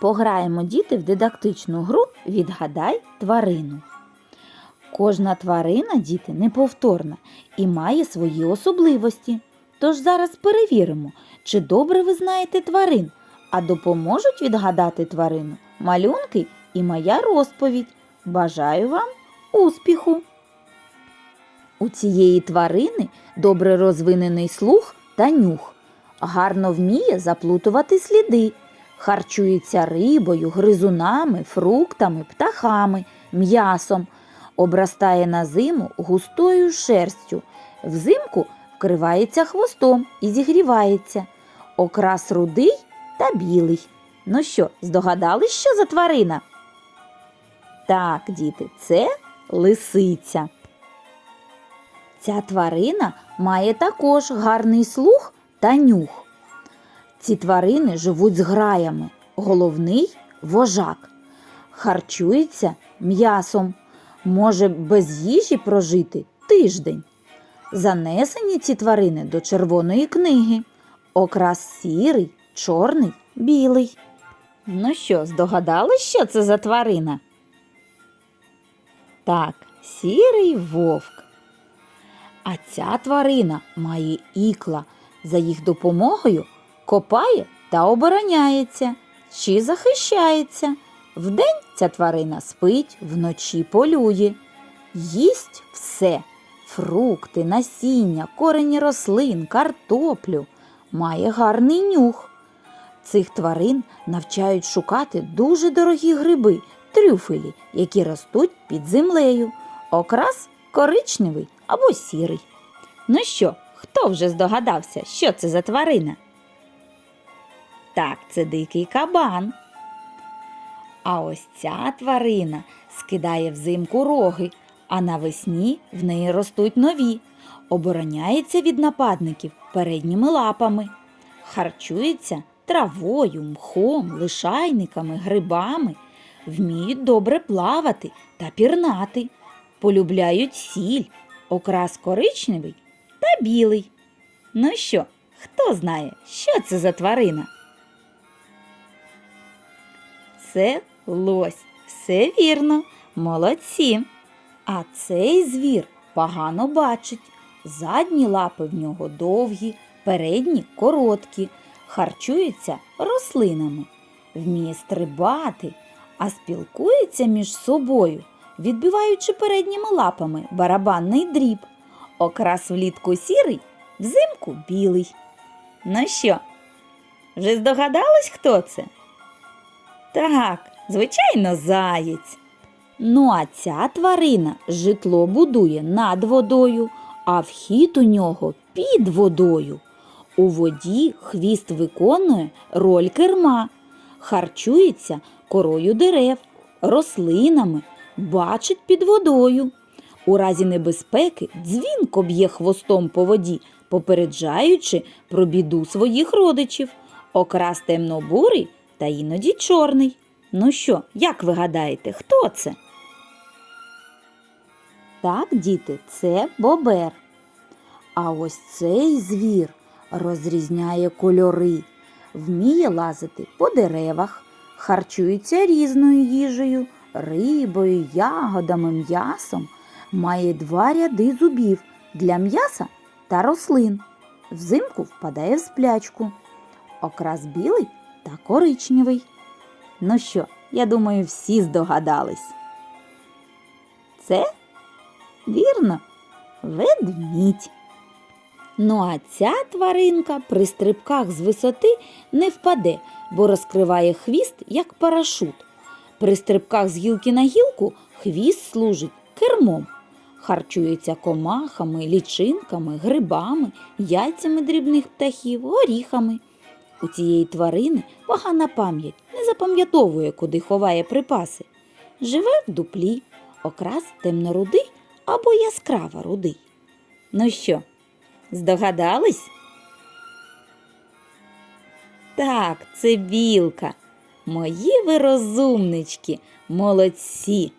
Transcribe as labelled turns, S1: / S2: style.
S1: Пограємо діти в дидактичну гру Відгадай тварину. Кожна тварина, діти, неповторна і має свої особливості. Тож зараз перевіримо, чи добре ви знаєте тварин, а допоможуть відгадати тварину малюнки і моя розповідь. Бажаю вам успіху! У цієї тварини добре розвинений слух та нюх. Гарно вміє заплутувати сліди, харчується рибою, гризунами, фруктами, птахами, м'ясом, обростає на зиму густою шерстю, взимку вкривається хвостом і зігрівається, окрас рудий та білий. Ну що, здогадались, що за тварина? Так, діти, це лисиця. Ця тварина має також гарний слух та нюх. Ці тварини живуть з граями. Головний вожак. Харчується м'ясом. Може без їжі прожити тиждень. Занесені ці тварини до червоної книги. Окрас сірий, чорний, білий. Ну що, здогадались, що це за тварина? Так, сірий вовк. А ця тварина має ікла. За їх допомогою копає та обороняється чи захищається. Вдень ця тварина спить, вночі полює. Їсть все фрукти, насіння, корені рослин, картоплю. Має гарний нюх. Цих тварин навчають шукати дуже дорогі гриби, трюфелі, які ростуть під землею. Окрас коричневий або сірий. Ну що, хто вже здогадався, що це за тварина? Так, це дикий кабан. А ось ця тварина скидає взимку роги, а навесні в неї ростуть нові. Обороняється від нападників передніми лапами, харчується травою, мхом, лишайниками, грибами, вміють добре плавати та пірнати, полюбляють сіль, окрас коричневий та білий. Ну що, хто знає, що це за тварина? Це лось. Все вірно, молодці. А цей звір погано бачить. Задні лапи в нього довгі, передні короткі, харчується рослинами, вміє стрибати, а спілкується між собою, відбиваючи передніми лапами барабанний дріб. Окрас влітку сірий, взимку білий. Ну що, вже здогадались, хто це? Так, звичайно, заєць. Ну, а ця тварина житло будує над водою, а вхід у нього під водою. У воді хвіст виконує роль керма, харчується корою дерев, рослинами, бачить під водою. У разі небезпеки дзвінко б'є хвостом по воді, попереджаючи про біду своїх родичів. Окрас темнобурий та іноді чорний. Ну що, як ви гадаєте, хто це? Так, діти, це бобер. А ось цей звір розрізняє кольори, вміє лазити по деревах, харчується різною їжею, рибою, ягодами, м'ясом, має два ряди зубів для м'яса та рослин. Взимку впадає в сплячку. Окрас білий та коричневий. Ну що, я думаю, всі здогадались. Це вірно, ведмідь. Ну а ця тваринка при стрибках з висоти не впаде, бо розкриває хвіст як парашут. При стрибках з гілки на гілку хвіст служить кермом. Харчується комахами, лічинками, грибами, яйцями дрібних птахів, горіхами. У цієї тварини погана пам'ять, не запам'ятовує, куди ховає припаси. Живе в дуплі, окрас темно-рудий або яскраво рудий. Ну що, здогадались? Так, це білка. Мої ви розумнички, молодці.